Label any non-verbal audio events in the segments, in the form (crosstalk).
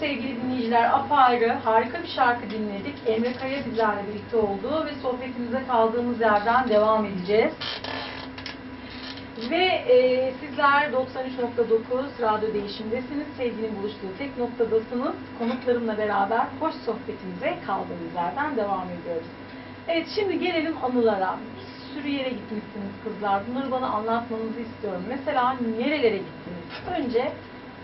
sevgili dinleyiciler apayrı harika bir şarkı dinledik. Emre Kaya bizlerle birlikte oldu ve sohbetimize kaldığımız yerden devam edeceğiz. Ve e, sizler 93.9 Radyo Değişim'desiniz. Sevginin buluştuğu tek noktadasınız. Konuklarımla beraber hoş sohbetimize kaldığımız yerden devam ediyoruz. Evet şimdi gelelim anılara. Bir sürü yere gitmişsiniz kızlar. Bunları bana anlatmanızı istiyorum. Mesela nerelere gittiniz? Önce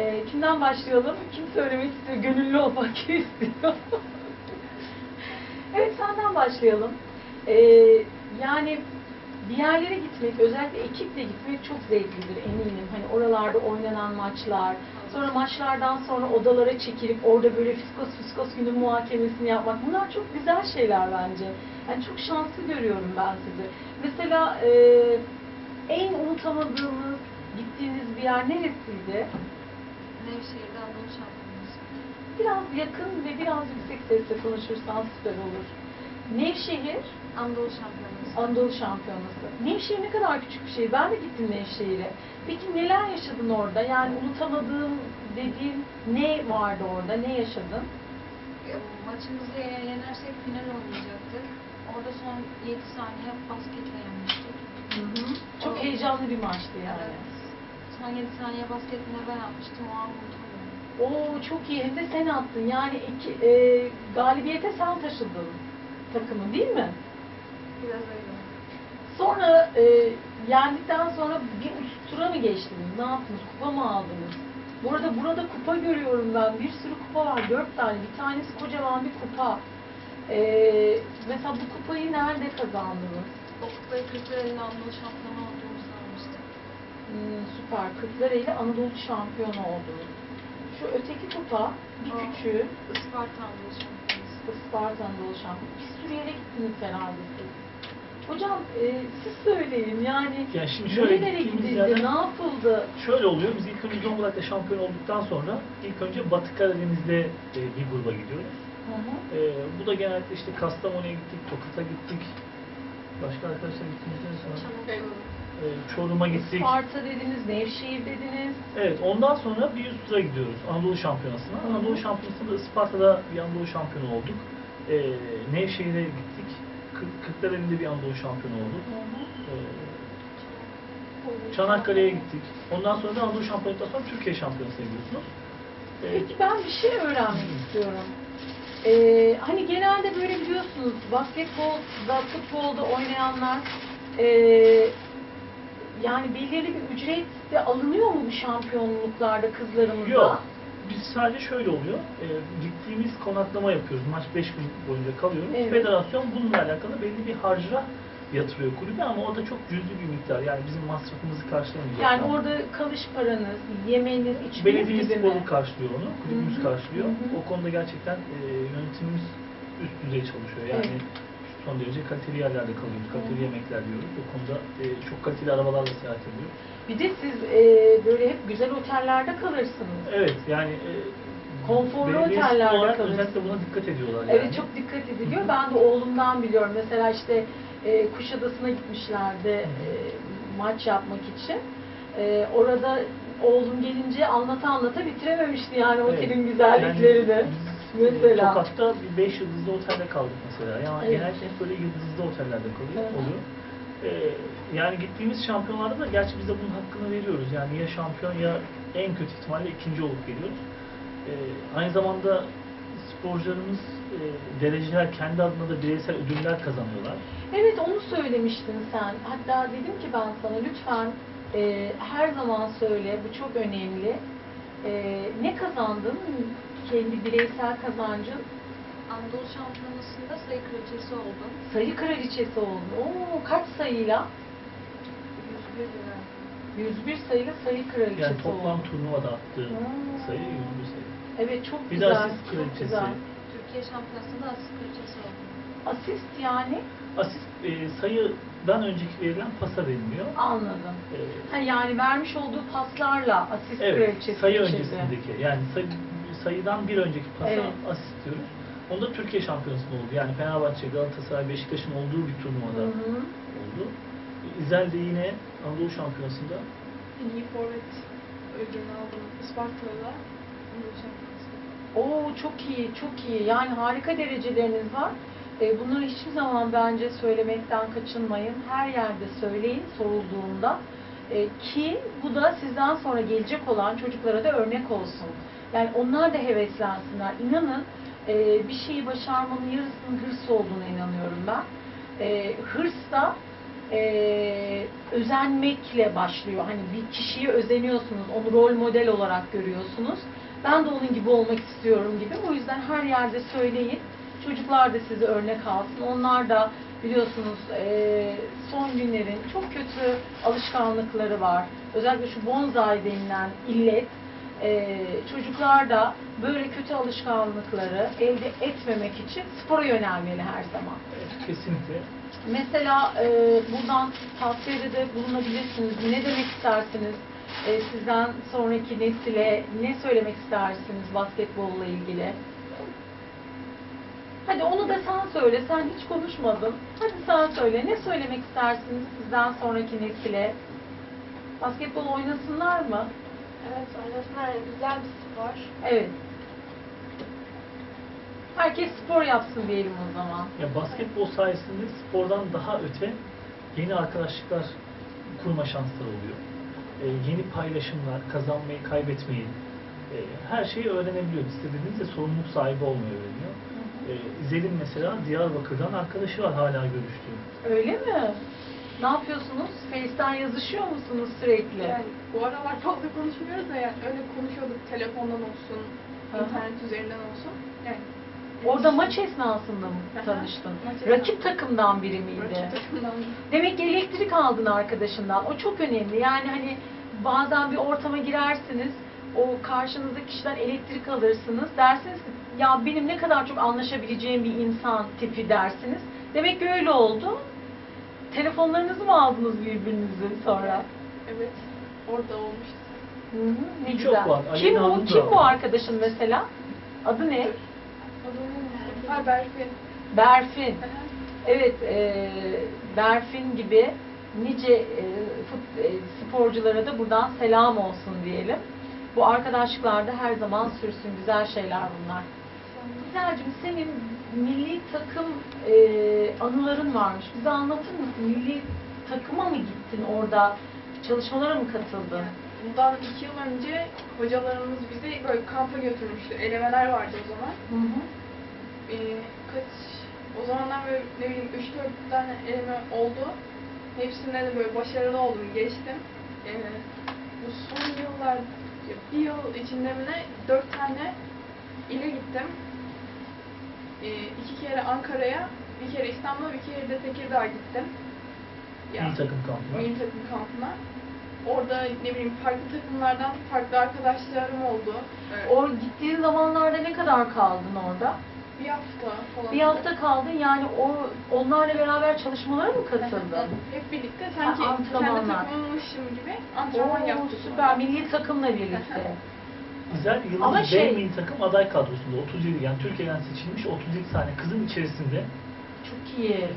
e, kimden başlayalım? Kim söylemek istiyor? Gönüllü olmak kim (laughs) istiyor? evet senden başlayalım. E, yani bir yerlere gitmek, özellikle ekiple gitmek çok zevklidir eminim. Hani oralarda oynanan maçlar, sonra maçlardan sonra odalara çekilip orada böyle fiskos fiskos günün muhakemesini yapmak. Bunlar çok güzel şeyler bence. Yani çok şanslı görüyorum ben sizi. Mesela e, en unutamadığınız, gittiğiniz bir yer neresiydi? Nevşehir'de Anadolu Şampiyonası. Biraz yakın ve biraz yüksek sesle konuşursan süper olur. Nevşehir, Anadolu Şampiyonası. Anadolu Şampiyonası. Nevşehir ne kadar küçük bir şey. Ben de gittim Nevşehir'e. Peki neler yaşadın orada? Yani unutamadığım dediğin ne vardı orada? Ne yaşadın? Maçımızı eğer yenersek final oynayacaktık. Orada son 7 saniye basketle yenmiştik. Çok heyecanlı bir maçtı yani. Evet. Son 7 saniye basketle ben atmıştım. O an unutamıyorum. Oo çok iyi. Hem de sen attın. Yani iki, e, galibiyete sen taşıdın takımı değil mi? Biraz öyle. Sonra e, yendikten sonra bir üst tura mı geçtiniz? Ne yaptınız? Kupa mı aldınız? Bu arada burada kupa görüyorum ben. Bir sürü kupa var. Dört tane. Bir tanesi kocaman bir kupa. E, mesela bu kupayı nerede kazandınız? O kupayı Kırklareli'nin Anadolu Şampiyonu. Hmm, süper. Kırklareli Anadolu şampiyonu oldunuz. Şu öteki kupa, bir Aa. küçüğü, Isparta Anadolu Şampiyonası. Isparta Anadolu şampiyonu. Bir sürü yere gittiniz herhalde siz. Hocam e, siz söyleyin yani Ya şimdi şöyle nerelere gittiğimiz gidildi, yerden- ne yapıldı? Şöyle oluyor, biz ilk önce Zonguldak'ta şampiyon olduktan sonra ilk önce Batı Karadeniz'de e, bir gruba gidiyoruz. Hı hı. E, bu da genellikle işte Kastamonu'ya gittik, Tokat'a gittik. Başka arkadaşlar gittiğimizden sonra Çanakkale. E, Çorum'a gittik. Isparta dediniz, Nevşehir dediniz. Evet, ondan sonra bir üst tura gidiyoruz Anadolu Şampiyonası'na. Hı. Anadolu Şampiyonası'nda Isparta'da bir Anadolu şampiyonu olduk. E, Nevşehir'e gittik. Kırk- Kırklareli'nde bir Anadolu şampiyonu olduk. Hı hı. E, Çanakkale'ye gittik. Ondan sonra da Anadolu Şampiyonası'ndan sonra Türkiye Şampiyonası'na gidiyorsunuz. E, Peki ben bir şey öğrenmek istiyorum. Ee, hani genelde böyle biliyorsunuz basketbolda, futbolda oynayanlar ee, yani belirli bir ücret de alınıyor mu bu şampiyonluklarda kızlarımızda? Yok. Biz sadece şöyle oluyor. E, gittiğimiz konaklama yapıyoruz. Maç 5 gün boyunca kalıyoruz. Evet. Federasyon bununla alakalı belli bir harca yatırıyor kulübe ama o da çok cüzi bir miktar. Yani bizim masrafımızı karşılamayacak. Yani orada kalış paranız, yemeğiniz, içmeniz Belediye gibi sporu karşılıyor onu. Kulübümüz Hı hı, karşılıyor. hı hı. O konuda gerçekten e, yönetimimiz üst düzey çalışıyor. Yani Evet. Son derece kaliteli yerlerde kalıyoruz. Kaliteli yemekler yiyoruz. O konuda e, çok kaliteli arabalarla seyahat ediyoruz. Bir de siz ee, böyle hep güzel otellerde kalırsınız. Evet yani e, Konforlu otellerde olarak kalıyoruz. özellikle buna dikkat ediyorlar. Evet yani. çok dikkat ediliyor. Ben de oğlumdan biliyorum. Mesela işte e, Kuşadası'na gitmişlerdi e, maç yapmak için. E, orada oğlum gelince anlata anlata bitirememişti yani Evet. otelin güzelliklerini. Mesela. Tokat'ta bir 5 yıldızlı otelde kaldık mesela. Yani Evet. genellikle hep böyle yıldızlı otellerde kalıyor, hı. oluyor. Ee, yani gittiğimiz şampiyonlarda da gerçi biz de bunun hakkını veriyoruz. Yani ya şampiyon ya en kötü ihtimalle ikinci olup geliyoruz. Ee, aynı zamanda sporcularımız e, dereceler kendi adına da bireysel ödüller kazanıyorlar. Evet onu söylemiştin sen. Hatta dedim ki ben sana lütfen e, her zaman söyle bu çok önemli. E, ne kazandın? Kendi bireysel kazancın Anadolu Şampiyonası'nda sayı kraliçesi oldum. sayı kraliçesi oldu. Oo, kaç sayıyla? 101 lira. 101 sayıyla sayı kraliçesi Yani toplam oldu. turnuvada attığı Hmm. sayı 101 sayı. Evet çok Bir de güzel. asist çok kraliçesi. güzel. Türkiye Şampiyonası'nda asist kraliçesi oldum. Asist yani Asist e, sayıdan önceki verilen pasa veriliyor. anladım. E, Ha, yani vermiş olduğu paslarla asist Evet, kraliçesi sayı seçildi. öncesindeki yani sayı, sayıdan bir önceki pasa Evet. asist diyoruz. Onda Türkiye şampiyonasında oldu. Yani Fenerbahçe, Galatasaray, Beşiktaş'ın olduğu bir turnuvada Hı hı. oldu. İzel de yine Anadolu şampiyonasında En iyi forvet ödülünü aldım Isparta'da. Anadolu Şampiyonası. Oo çok iyi, çok iyi. Yani harika dereceleriniz var. E, bunları hiçbir zaman bence söylemekten kaçınmayın. Her yerde söyleyin sorulduğunda. E, ki bu da sizden sonra gelecek olan çocuklara da örnek olsun. Yani onlar da heveslensinler. İnanın e, bir şeyi başarmanın yarısının hırs olduğuna inanıyorum ben. E, hırs da e, özenmekle başlıyor. Hani bir kişiye özeniyorsunuz, onu rol model olarak görüyorsunuz. Ben de onun gibi olmak istiyorum gibi. O yüzden her yerde söyleyin. Çocuklar da sizi örnek alsın. Onlar da biliyorsunuz e, son günlerin çok kötü alışkanlıkları var. Özellikle şu bonsai denilen illet. E, çocuklar da böyle kötü alışkanlıkları elde etmemek için spora yönelmeli her zaman. Evet, kesinlikle. Mesela e, buradan tavsiyede de bulunabilirsiniz. Ne demek istersiniz? E, sizden sonraki nesile ne söylemek istersiniz basketbolla ilgili? Hadi onu da sen söyle. Sen hiç konuşmadın. Hadi sen söyle. Ne söylemek istersiniz sizden sonraki nesile? Basketbol oynasınlar mı? Evet, oynasınlar. Güzel bir spor. Evet. Herkes spor yapsın diyelim o zaman. Ya basketbol sayesinde spordan daha öte yeni arkadaşlıklar kurma şansları oluyor. Ee, yeni paylaşımlar, kazanmayı, kaybetmeyi, e, her şeyi öğrenebiliyor. İstediğinizde sorumluluk sahibi olmayı öğreniyor. İzel'in mesela Diyarbakır'dan arkadaşı var hala görüştüğüm. Öyle mi? Ne yapıyorsunuz? Face'ten yazışıyor musunuz sürekli? Yani bu aralar fazla konuşmuyoruz da yani öyle konuşuyorduk telefondan olsun, Aha. internet üzerinden olsun. Yani Orada maç esnasında mı Aha, tanıştın? maç Rakip takımdan biri miydi? rakip takımdan Demek ki elektrik aldın arkadaşından. O çok önemli. Yani hani bazen bir ortama girersiniz, o karşınızdaki kişiden elektrik alırsınız. Dersiniz ki ya benim ne kadar çok anlaşabileceğim bir insan tipi dersiniz. Demek ki öyle oldu. Telefonlarınızı mı aldınız birbirinizin sonra? evet orada olmuştu. Hı hı, ne Çok güzel. var. Kim Aleyna bu? Hanım da Kim bu var. arkadaşın mesela? Adı ne? Ha Berfin. Berfin. Evet, e, Berfin gibi nice e, fut, e, sporculara da buradan selam olsun diyelim. Bu arkadaşlıklarda her zaman sürsün. Güzel şeyler bunlar. Güzelcim senin milli takım e, anıların varmış. Bize anlatır mısın? Milli takıma mı gittin orada? Çalışmalara mı katıldın? Bundan iki yıl önce hocalarımız bizi böyle kampa götürmüştü. Elemeler vardı o zaman. Hı hı. Ee, kaç o zamanlar böyle ne bileyim 3-4 tane eleme oldu. Hepsinde de böyle başarılı oldum, geçtim. Ee, bu son yıllar, bir yıl içinde mi ne 4 tane ile gittim. Ee, iki kere Ankara'ya, bir kere İstanbul'a, bir kere de Tekirdağ'a gittim. Ya, Milli takım kampına. milli takım kampına. Orada ne bileyim farklı takımlardan farklı arkadaşlarım oldu. Ee, O gittiğin zamanlarda ne kadar kaldın orada? bir hafta falan. Bir hafta kaldın yani o onlarla beraber çalışmalara mı katıldın? (laughs) Hep birlikte sanki Ha, kendi takımmışım gibi antrenman Oo, yaptık. süper milli takımla birlikte. (laughs) İzel Yıldız Ama şey- milli takım aday kadrosunda 37 yani Türkiye'den seçilmiş 37 tane kızın içerisinde Çok iyi.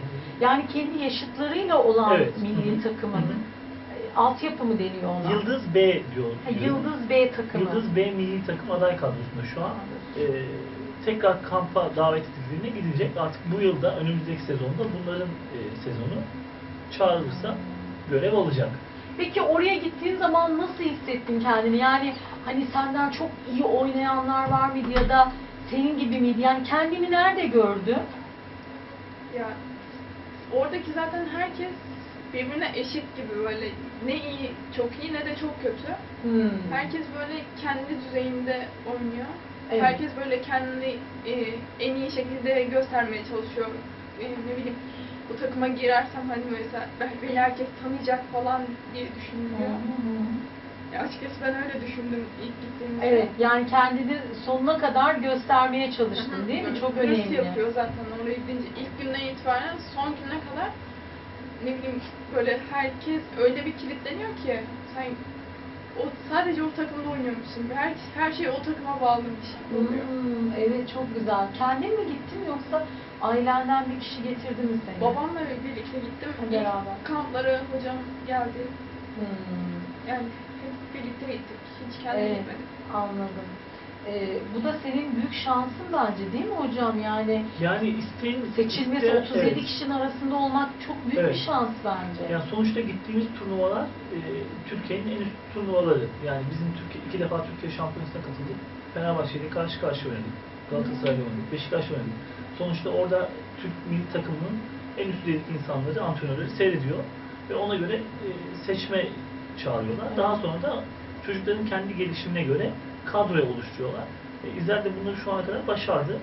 Yani kendi yaşıtlarıyla olan Evet. milli Hı takımın e, altyapı mı deniyor ona? Yıldız B diyor. Ha. Yıldız B takımı. Yıldız B milli takım aday kadrosunda şu an. Ee, tekrar kampa davet edildiğine gidecek. Artık bu yılda önümüzdeki sezonda bunların e, sezonu çağrılırsa görev alacak. Peki oraya gittiğin zaman nasıl hissettin kendini? Yani hani senden çok iyi oynayanlar var mıydı ya da senin gibi miydi? Yani kendini nerede gördün? Ya oradaki zaten herkes birbirine eşit gibi böyle ne iyi çok iyi ne de çok kötü. Hmm. Herkes böyle kendi düzeyinde oynuyor. Evet. Herkes böyle kendini e, en iyi şekilde göstermeye çalışıyor. E, ne bileyim bu takıma girersem hani mesela belki herkes tanıyacak falan diye düşünülüyor. Ya açıkçası ben öyle düşündüm ilk gittiğimde. Evet, yani kendini sonuna kadar göstermeye çalıştın Hı hı. değil mi? Çok önemli. yapıyor zaten oraya gidince ilk günden itibaren son güne kadar ne bileyim böyle herkes öyle bir kilitleniyor ki sen o sadece o takımda oynuyormuşsun. Her, her şey o takıma bağlıymış gibi oluyor. Hmm, evet çok güzel. Kendin mi gittin yoksa ailenden bir kişi getirdi mi seni? Babamla birlikte gittim. Beraber. kamplara hocam geldi. Hmm, Yani hep birlikte gittik. Hiç kendim Evet. gitmedim. anladım. e, bu da senin büyük şansın bence değil mi hocam? Yani Yani isteğin seçilmesi iste- 37 evet. kişinin arasında olmak çok büyük Evet. bir şans bence. Yani sonuçta gittiğimiz turnuvalar e, Türkiye'nin en üst turnuvaları. Yani bizim Türkiye iki defa Türkiye şampiyonasına katıldık. Fenerbahçe'yle karşı karşıya oynadık. Galatasaray'la oynadık. Beşiktaş'la oynadık. Sonuçta orada Türk milli takımının en üst düzeydeki insanları, antrenörleri seyrediyor ve ona göre e, seçme çağırıyorlar. Daha sonra da çocukların kendi gelişimine göre kadroya oluşturuyorlar. E, İzel de bunları şu ana kadar başardı.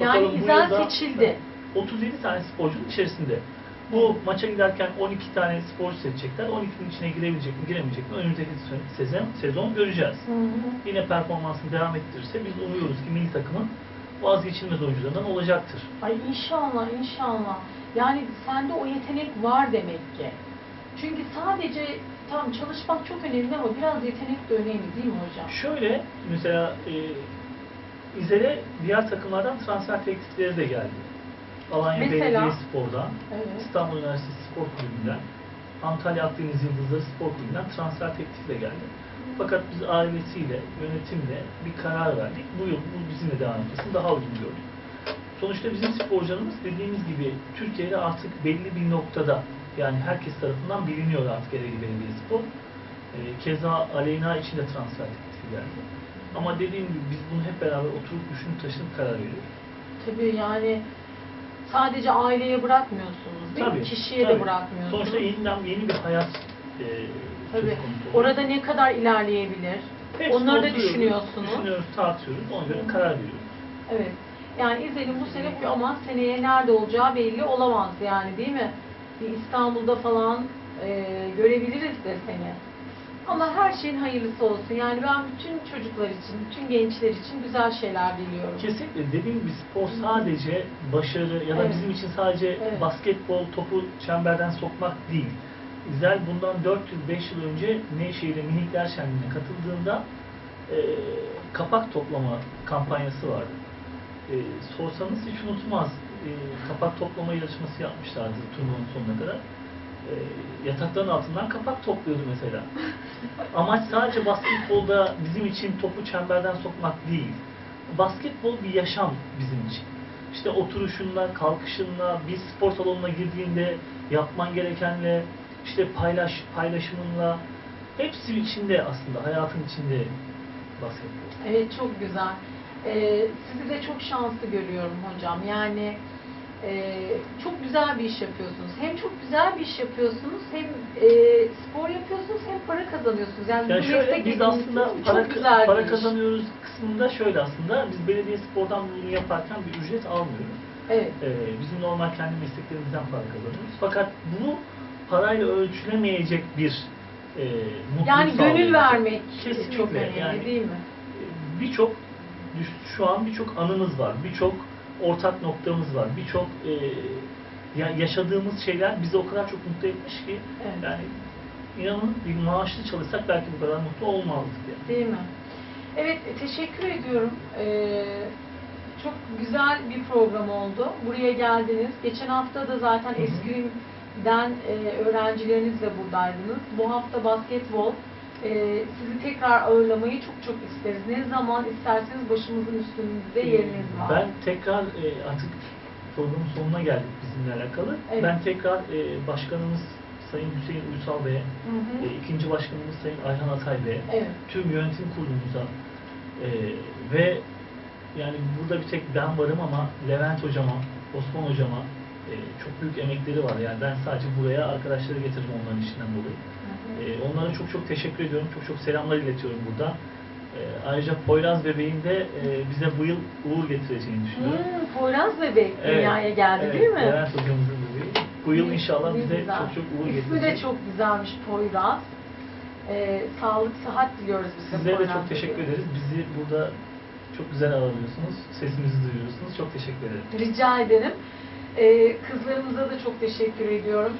Yani Bakalım İzel seçildi. 37 tane sporcunun içerisinde. Bu maça giderken 12 tane sporcu seçecekler. 12'nin içine girebilecek mi, giremeyecek mi? Önümüzdeki sezon, sezon göreceğiz. Hı hı. Yine performansını devam ettirirse biz umuyoruz ki milli takımın vazgeçilmez oyuncularından olacaktır. Ay inşallah inşallah. Yani sende o yetenek var demek ki. Çünkü sadece tam çalışmak çok önemli ama biraz yetenek de önemli değil mi hocam? Şöyle mesela e, İzel'e diğer takımlardan transfer teklifleri de geldi. Alanya Mesela? Belediyespor'dan, Evet. İstanbul Üniversitesi Spor Kulübü'nden, Antalya Akdeniz Yıldızları Spor Kulübü'nden transfer teklifi de geldi. Fakat biz ailesiyle, yönetimle bir karar verdik. Bu yıl bu bizimle devam etmesini daha uygun gördük. Sonuçta bizim sporcularımız dediğimiz gibi Türkiye'de artık belli bir noktada yani herkes tarafından biliniyor artık Ereğli Belediyespor. Ee, keza Aleyna için de transfer teklifi geldi. Ama dediğim gibi biz bunu hep beraber oturup düşünüp taşınıp karar veriyoruz. Tabii yani sadece aileye bırakmıyorsunuz değil mi? Kişiye de tabii. bırakmıyorsunuz. Sonuçta yeniden yeni bir hayat e, Tabii. Orada ne kadar ilerleyebilir? Hepsini Onları da düşünüyorsunuz. Düşünüyoruz, tartıyoruz, ona göre karar veriyoruz. Evet. Yani İzel'in bu sene yapıyor ama seneye nerede olacağı belli olamaz yani değil mi? Bir İstanbul'da falan e, görebiliriz de seni. Ama her şeyin hayırlısı olsun. Yani ben bütün çocuklar için, bütün gençler için güzel şeyler diliyorum. Kesinlikle dediğim gibi spor sadece başarı ya da Evet. bizim için sadece Evet. basketbol topu çemberden sokmak değil. İzel bundan 4 yıl 5 yıl önce Nevşehir'e Minikler Şenliği'ne katıldığında e, kapak toplama kampanyası vardı. E, sorsanız hiç unutmaz. E, kapak toplama yarışması yapmışlardı turnuvanın sonuna kadar. E, yatakların altından kapak topluyordu mesela. (laughs) Amaç sadece basketbolda bizim için topu çemberden sokmak değil. Basketbol bir yaşam bizim için. İşte oturuşunla, kalkışınla, bir spor salonuna girdiğinde yapman gerekenle, işte paylaş paylaşımınla hepsi içinde aslında hayatın içinde basketbol. Evet çok güzel. Ee, sizi de çok şanslı görüyorum hocam. Yani e, çok güzel bir iş yapıyorsunuz. Hem çok güzel bir iş yapıyorsunuz, hem e, spor yapıyorsunuz, hem para kazanıyorsunuz. Yani, Yani bu şöyle biz aslında para, çok güzel para kazanıyoruz kısmında şöyle aslında biz belediye spordan bunu yaparken bir ücret almıyoruz. Evet. Ee, bizim normal kendi mesleklerimizden para kazanıyoruz. Fakat bu parayla ölçülemeyecek bir e, mutluluk Yani sağlıyor. gönül vermek Kesinlikle. çok önemli Yani- değil mi? Birçok şu an birçok anımız var, birçok ortak noktamız var, birçok e, ya yaşadığımız şeyler bizi o kadar çok mutlu etmiş ki Evet. yani inanın bir maaşlı çalışsak belki bu kadar mutlu olmazdık yani. Değil mi? Evet, e, teşekkür ediyorum. Ee, çok güzel bir program oldu. Buraya geldiniz. Geçen hafta da zaten. Eskrim'den e, öğrencilerinizle buradaydınız. Bu hafta basketbol. Ee, sizi tekrar ağırlamayı çok çok isteriz. Ne zaman isterseniz başımızın üstünde yeriniz var. Ben tekrar e, artık programın sonuna geldik bizimle alakalı. Evet. Ben tekrar e, başkanımız Sayın Hüseyin Uysal Bey'e, e, ikinci başkanımız Sayın Ayhan Atay Bey'e, Evet. tüm yönetim kurulumuza e, ve yani burada bir tek ben varım ama Levent hocama, Osman hocama e, çok büyük emekleri var. Yani ben sadece buraya arkadaşları getirdim onların işinden dolayı. E, onlara çok çok teşekkür ediyorum. Çok çok selamlar iletiyorum burada. E, ayrıca Poyraz bebeğin de e, bize bu yıl uğur getireceğini düşünüyorum. Hmm, Poyraz bebek Evet, dünyaya geldi evet, değil mi? Levent hocamızın bebeği. Bu yıl inşallah bize güzel. çok çok uğur İsmi getirecek. de çok güzelmiş Poyraz. Ee, sağlık, sıhhat diliyoruz biz de Sizlere de çok teşekkür bebeğe. ederiz. Bizi burada çok güzel ağırlıyorsunuz. Sesimizi duyuyorsunuz. Çok teşekkür ederim. Rica ederim. Ee, kızlarımıza da çok teşekkür ediyorum.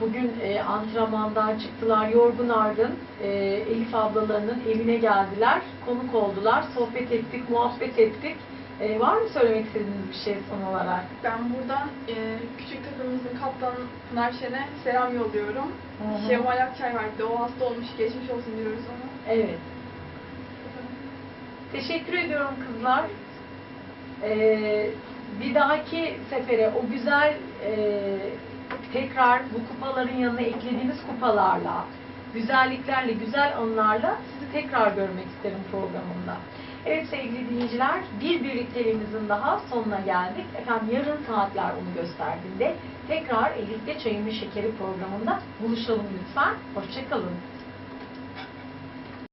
Bugün e, antrenmandan çıktılar yorgun argın. E, Elif ablalarının evine geldiler. Konuk oldular. Sohbet ettik, muhabbet ettik. E, var mı söylemek istediğiniz bir şey son olarak? Ben buradan e, küçük takımımızın kaptanı Pınar Şen'e selam yolluyorum. Hı hı. Şevval Akçay var bir de o hasta olmuş geçmiş olsun diyoruz ona. Evet. Teşekkür ediyorum kızlar. Ee, bir dahaki sefere o güzel e, tekrar bu kupaların yanına eklediğimiz kupalarla, güzelliklerle, güzel anılarla sizi tekrar görmek isterim programımda. Evet sevgili dinleyiciler, bir birlikteliğimizin daha sonuna geldik. Efendim yarın saatler onu gösterdiğinde tekrar Elif'te Çayımın Şekeri programında buluşalım lütfen. Hoşçakalın.